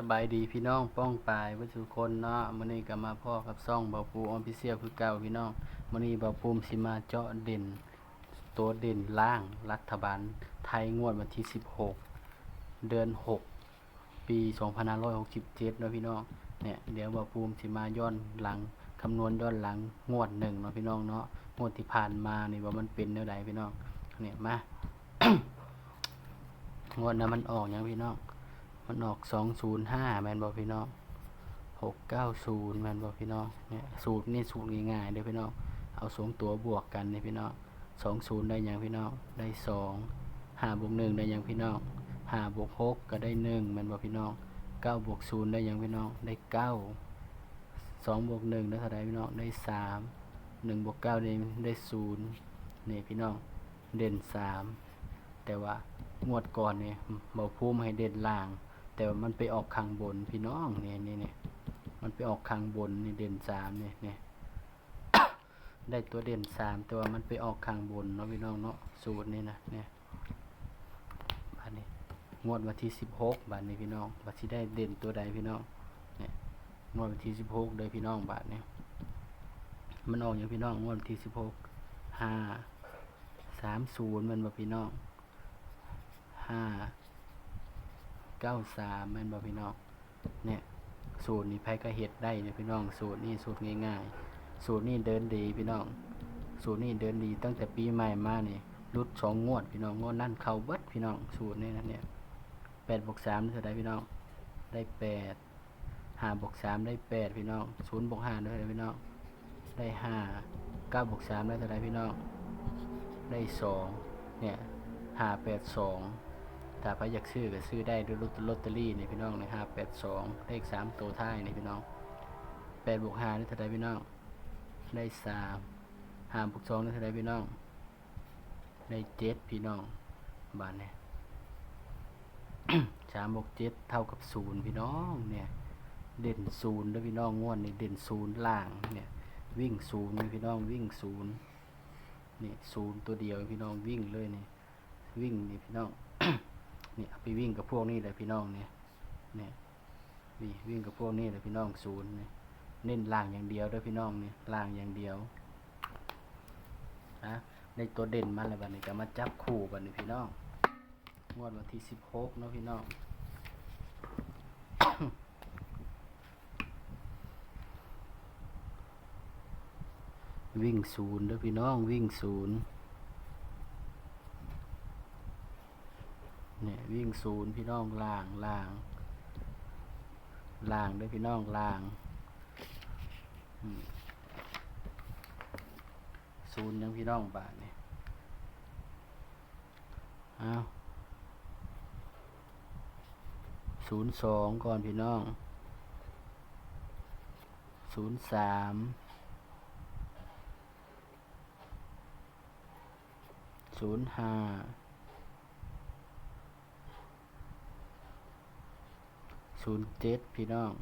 สบายดีพี่น้องป้องปลายวัสุคนเนาะมื้อนี้ก็มาพ่อกับซ่องเบาปูออมพิเซียคือเก่าพี่น้องมื้อนี้เบาปูมสิมาเจาะเด่น ตัวเด่นล่างรัฐบาล ไทยงวดวันที่ 16 เดือน 6 ปี 2567เนาะพี่น้องเนี่ยเดี๋ยวเบาปูมสิมาย้อนหลังคำนวณย้อนหลังงวดหนึ่งเนาะพี่น้องเนาะงวดที่ผ่านมานี่ว่ามันเป็นแนวใดพี่น้องเนี่ยมางวดนั้นมันออกยังพี่น้อง มันออกสองศูนย์ห้าแมนบอกพี่น้องหกเก้าศูนย์แมนบอกพี่น้องเนี่ยสูตรนี่สูตรง่ายๆเด้อพี่น้องเอาสองตัวบวกกันเนี่ยพี่น้องสองศูนย์ได้ยังพี่น้องได้สองห้าบวกหนึ่งได้ยังพี่น้องห้าบวกหกก็ได้หนึ่งแมนบอกพี่น้องเก้าบวกศูนย์ได้ยังพี่น้องได้เก้าสองบวกหนึ่งได้เท่าไรพี่น้องได้สามหนึ่งบวกเก้าได้ได้ศูนย์นี่พี่น้องเด่นสามแต่ว่างวดก่อนเนี่ยเบาพุ่มให้เด่นล่าง แต่ว่ามันไปออกข้างบนพี่น้องเนี่ยนี่เนี่ยมันไปออกข้างบนนี่เด่นสามเนี่ยเนี่ยได้ตัวเด่นสามแต่ว่ามันไปออกข้างบนเนาะพี่น้องเนาะสูตรนี่นะเนี่ยบาทนี้งวดวันที่สิบหกบาทนี้พี่น้องบาทที่ได้เด่นตัวใดพี่น้องเนี่ยงวดวันที่สิบหกเลยพี่น้องบาทเนี่ยมันออกอย่างพี่น้องงวดวันที่สิบหกห้าสามศูนย์มันบ่พี่น้องห้า เก้าสามแม่นบ่พี่น้องเนี่ยสูตรนี้ไผก็เฮ็ดได้เนี่ยพี่น้อง สูตรนี้สูตรง่ายๆ สูตรนี้เดินดีพี่น้อง สูตรนี้เดินดีตั้งแต่ปีใหม่มาเนี่รุดสองงวดพี่น้องงวดนั่นเข้าเบิดพี่น้องสูตรนี้นะเนี่ยแปดบวกสามเท่าไรพี่น้องได้แปดห้าบวกสามได้แปดพี่น้องศูนย์บวกห้าได้เท่าไรพี่น้องได้ห้าเก้าบวกสามได้เท่าไรพี่น้องได้สองเนี่ยห้าแปดสอง ถ้าใครอยากซื้อก็ซื้อได้ด้วยลอตลอตเตอรี่นี่พี่น้องในห้าแปดสองเลขสามตัวท้ายนี่พี่น้องแปดบวกห้านี่เท่าไรพี่น้อง ได้สามห้าบวกสองนี่เท่าไรพี่น้อง ได้เจ็ดพี่น้องบาทเนี่ยสามบวกเจ็ดเท่ากับศูนย์พี่น้องเนี่ยเด่นศูนย์แล้วพี่น้องง่วดนี่เด่นศูนย์ล่างเนี่ยวิ่งศูนย์นี่พี่น้องวิ่งศูนย์นี่ศูนย์ตัวเดียวพี่น้องวิ่งเลยนี่วิ่งนี่พี่น้อง เนี่ยไปวิ่งกับพวกนี้เลยพี่น้องเนี่ยเนี่ยนี่วิ่งกับพวกนี้เลยพี่น้องศูนย์เนี่ยเน้นล่างอย่างเดียวด้วยพี่น้องเนี่ยล่างอย่างเดียวนะในตัวเด่นมาเลยบัดนี้ก็มาจับคู่บัดนี้พี่น้องงวดวันที่สิบหกเนาะพี่น้องวิ่งศูนย์ด้อพี่น้องวิ่งศูนย์ เนี่ยวิ่งศูนย์พี่น้องล่างล่างล่างด้วยพี่น้องล่างศูนย์ยังพี่น้องบาทเนี่ยเอาศูนย์สองก่อนพี่น้องศูนย์สามศูนย์ห้า ศูนย์เจ็ดพี่น้อง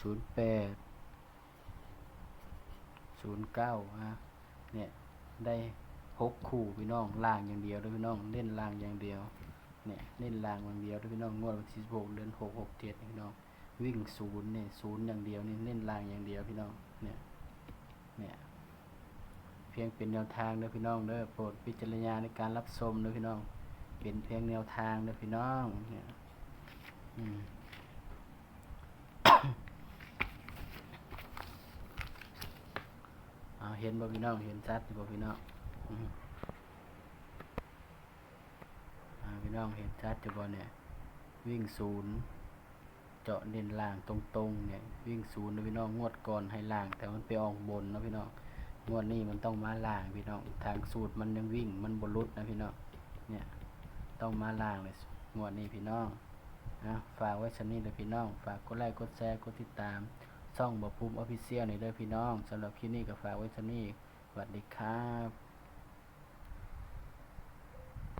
ศูนย์แปดศูนย์เก้าฮะเนี่ยได้หกคู่พี่น้องล่างอย่างเดียวด้วยพี่น้องเล่นล่างอย่างเดียวเนี่ยเล่นล่างอย่างเดียวด้วยพี่น้องงวดวันที่สิบหกเดือนหกหกเจ็ดพี่น้องวิ่งศูนย์เนี่ยศูนย์อย่างเดียวนี่เล่นล่างอย่างเดียวพี่น้องเนี่ยเนี่ยเพียงเป็นแนวทางเด้อพี่น้องเด้อโปรดพิจารณาในการรับชมเด้อพี่น้อง เป็นเพียงแนวทางเด้อพี่น้องเนี่ยอืมเอาเห็นบ่พี่น้อง เห็นชัดบ่พี่น้องอืมอ่าพี่น้องเห็นชัดจะบ่เนี่ย วิ่งศูนย์เจาะเน้นล่างตรงๆ เนี่ย วิ่งศูนย์นะพี่น้องงวดก่อนให้ล่าง แต่มันไปออกบนนะพี่น้องงวดนี้มันต้องมาล่างพี่น้องทางสูตรมันยังวิ่งมันบรุษนะพี่น้องเนี่ย ต้องมาล่างเลยงวดนี้พี่น้องนะฝากไว้ชนนี้เลยพี่น้อง ฝากกดไลค์กดแชร์กดติดตามช่องบอภูมิออฟฟิเชียลในเด้อพี่น้องสำหรับคลิปนี้ก็ฝากไว้ชนนี้สวัสดีครับ